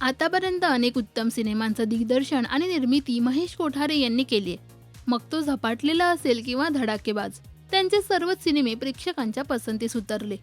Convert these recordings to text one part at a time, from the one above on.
आतापर्यंत अनेक उत्तम सिनेमांचं दिग्दर्शन आणि निर्मिती महेश कोठारे यांनी केली आहे. मग तो झपाटलेला असेल किंवा धडाकेबाज त्यांचे सर्वच सिनेमे प्रेक्षकांच्या पसंतीस उतरले.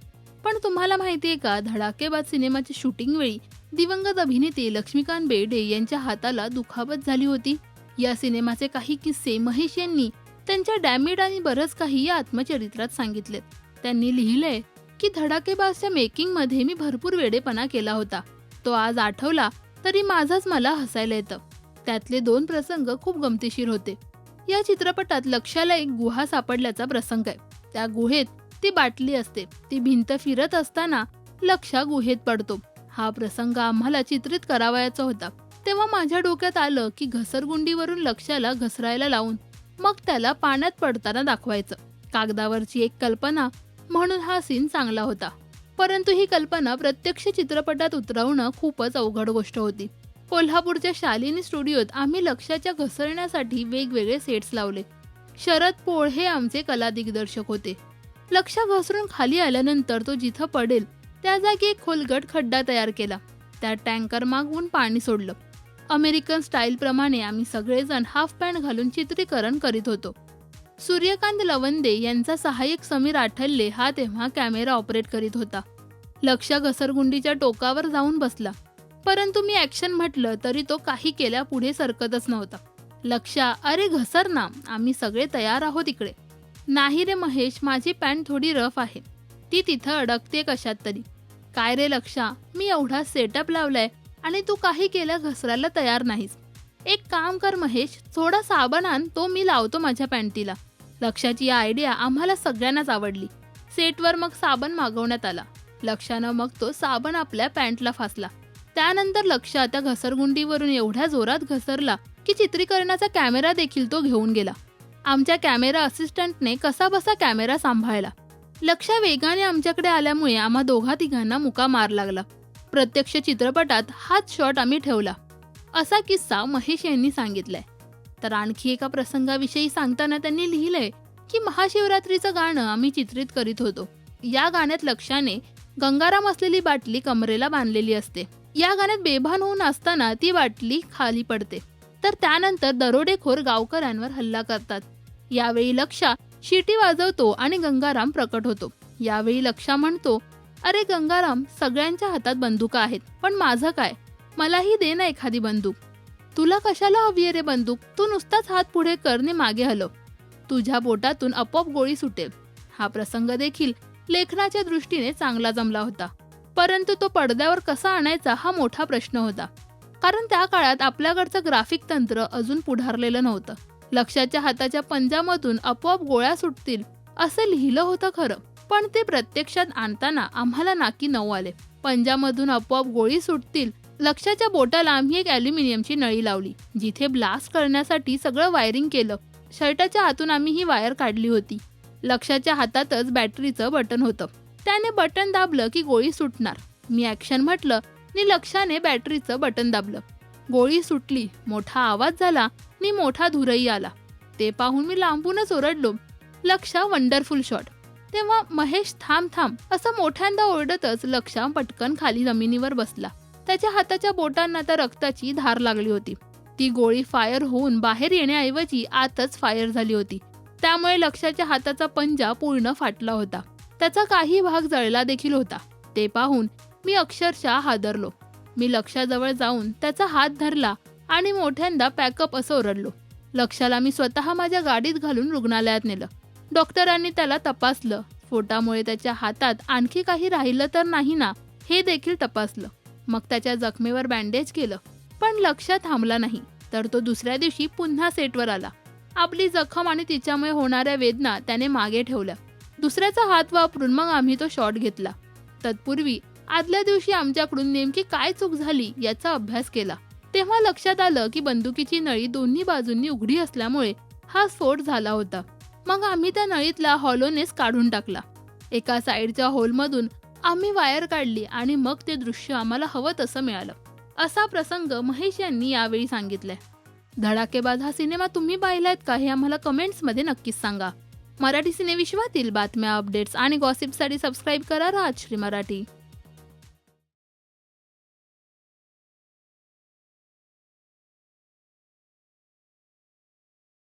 पण तुम्हाला माहितीये का धडाकेबाज सिनेमाच्या शूटिंग वेळी दिवंगत अभिनेते लक्ष्मीकांत बेर्डे यांच्या हाताला दुखापत झाली होती. या सिनेमाचे काही किस्से महेश यांनी त्यांच्या डॅमिड आणि बरंच काही या आत्मचरित्रात सांगितलेत. त्यांनी लिहिलंय की धडाकेबाजच्या मेकिंगमध्ये मी भरपूर वेडेपणा केला होता. तो आज आठवला तरी माझाच मला हसायला येतं. त्यातले दोन प्रसंग खूप गमतीशीर होते. या चित्रपटात लक्षाला एक गुहा सापडल्याचा प्रसंग आहे. त्या गुहेत ती बाटली असते. ती भिंत फिरत असताना लक्षा गुहेत पडतो. हा प्रसंग आम्हाला चित्रित करावयाचा होता. तेव्हा माझ्या डोक्यात आलं की घसरगुंडीवरून लक्षाला घसरायला लावून मग त्याला पाण्यात पडताना दाखवायचं. कागदावरची एक कल्पना म्हणून हा सीन चांगला होता. परंतु ही कल्पना प्रत्यक्ष चित्रपटात उतरवणं खूपच अवघड गोष्ट होती. कोल्हापूरच्या शालिनी स्टुडिओत आम्ही लक्षाच्या घसरण्यासाठी वेगवेगळे सेट्स लावले. शरद पोळ हे आमचे कला दिग्दर्शक होते. लक्ष घसरून खाली आल्यानंतर तो जिथं पडेल त्या जागी एक खोलगट खड्डा तयार केला. त्यात टँकर मागवून पाणी सोडलं. अमेरिकन स्टाईलप्रमाणे आम्ही सगळेजण हाफ पॅन्ट घालून चित्रीकरण करीत होतो. सूर्यकांत लवंदे यांचा सहाय्यक समीर आठल्ले हा तेव्हा कॅमेरा ऑपरेट करीत होता. लक्ष घसरगुंडीच्या टोकावर जाऊन बसला. परंतु मी ऍक्शन म्हटलं तरी तो काही केल्या पुढे सरकतच नव्हता. लक्षा अरे घसर ना आम्ही सगळे तयार आहोत इकडे. नाही रे महेश माझी पॅन्ट थोडी रफ आहे. ती तिथं अडकते कशात तरी. काय रे लक्षा मी एवढा सेटअप लावलाय आणि तू काही केलं घसरायला तयार नाहीस. एक काम कर महेश थोडा साबण आण तो मी लावतो माझ्या पॅन्टीला. लक्षाची आयडिया आम्हाला सगळ्यांनाच आवडली. सेटवर मग साबण मागवण्यात आला. लक्षानं मग तो साबण आपल्या पॅन्टला फासला. त्यानंतर लक्ष त्या घसरगुंडीवरून एवढ्या जोरात घसरला की चित्रीकरणाचा कॅमेरा देखील तो घेऊन गेला. आमच्या कॅमेरा असिस्टंटने कसा बसा कॅमेरा सांभाळला. लक्ष वेगाने आमच्याकडे आल्यामुळे आम्हा दोघा तिघांना मुका मार लागला. प्रत्यक्ष चित्रपटात हाच शॉट आम्ही ठेवला. असा किस्सा महेश यांनी सांगितलाय. तर आणखी एका प्रसंगाविषयी सांगताना त्यांनी लिहिलंय की महाशिवरात्रीचं गाणं आम्ही चित्रित करीत होतो. या गाण्यात लक्षाने गंगाराम असलेली बाटली कमरेला बांधलेली असते. या गाण्यात बेभान होऊन असताना ती बाटली खाली पडते. तर त्यानंतर दरोडेखोर गावकऱ्यांवर हल्ला करतात. यावेळी लक्षा शिटी वाजवतो आणि गंगाराम प्रकट होतो. यावेळी लक्षा म्हणतो अरे गंगाराम सगळ्यांच्या हातात बंदुका आहेत पण माझं काय? मलाही दे ना एखादी बंदूक. तुला कशाला हवी रे बंदूक? तू नुसताच हात पुढे करणे मागे हलव तुझ्या बोटातून आपोआप गोळी सुटेल. हा प्रसंग देखील लेखनाच्या दृष्टीने चांगला जमला होता. परंतु तो पडद्यावर कसा आणायचा हा मोठा प्रश्न होता. कारण त्या काळात आपल्याकडचं ग्राफिक तंत्र अजून पुढारलेलं नव्हतं. लक्षाच्या हाताच्या पंजामधून आपोआप गोळ्या सुटतील असं लिहिलं होतं खरं. पण ते प्रत्यक्षात आणताना आम्हाला नाकी नऊ आले. पंजामधून आपोआप गोळी सुटतील लक्षाच्या बोटाला आम्ही एक ॲल्युमिनियमची नळी लावली जिथे ब्लास्ट करण्यासाठी सगळं वायरिंग केलं. शर्टाच्या हातून आम्ही ही वायर काढली होती. लक्षाच्या हातातच बॅटरीचं बटन होतं. त्याने बटन दाबलं की गोळी सुटणार. मी ॲक्शन म्हटलं आणि लक्षाने बॅटरीचं बटन दाबलं. गोळी सुटली मोठा आवाज झाला नि मोठा धुरही आला. ते पाहून मी लांबूनच ओरडलो. लक्षा वंडरफुल शॉट. तेव्हा महेश थांब थांब असं मोठ्यांदा ओरडतच लक्षा पटकन खाली जमिनीवर बसला. त्याच्या हाताच्या बोटांना त्या रक्ताची धार लागली होती. ती गोळी फायर होऊन बाहेर येण्याऐवजी आतच फायर झाली होती. त्यामुळे लक्षाच्या हाताचा पंजा पूर्ण फाटला होता. त्याचा काही भाग जळला देखील होता. ते पाहून मी अक्षरशः हादरलो. मी लक्षाजवळ जाऊन त्याचा हात धरला आणि मोठ्यांदा पॅकअप असं ओरडलो. लक्षाला मी स्वतः माझ्या गाडीत घालून रुग्णालयात नेलं. डॉक्टरांनी त्याला तपासलं. स्फोटामुळे त्याच्या हातात आणखी काही राहिलं तर नाही ना हे देखील तपासलं. मग त्याच्या जखमेवर बँडेज केलं. पण लक्ष थांबला नाही. तर तो दुसऱ्या दिवशी पुन्हा सेटवर आला. आपली जखम आणि तिच्यामुळे होणाऱ्या वेदना त्याने मागे ठेवल्या. दुसऱ्याचा हात वापरून मग आम्ही तो शॉट घेतला. तत्पूर्वी आदल्या दिवशी आमच्याकडून नेमकी काय चूक झाली याचा अभ्यास केला. तेव्हा लक्षात आलं की बंदुकीची नळी दोन्ही बाजूंनी उघडी असल्यामुळे हा स्फोट झाला होता. मग आम्ही त्या नळीतला हॉलोनेस काढून टाकला. एका साईडच्या होलमधून आम्ही वायर काढली आणि मग ते दृश्य आम्हाला हवं तसं मिळालं. असा प्रसंग महेश यांनी यावेळी सांगितलाय धडाकेबाज हा सिनेमा तुम्ही पाहिलायत का हे आम्हाला कमेंट्समध्ये नक्कीच सांगा. मराठी सिनेविश्वातील बातम्या अपडेट्स आणि गॉसिपसाठी सबस्क्राईब करा राजश्री मराठी.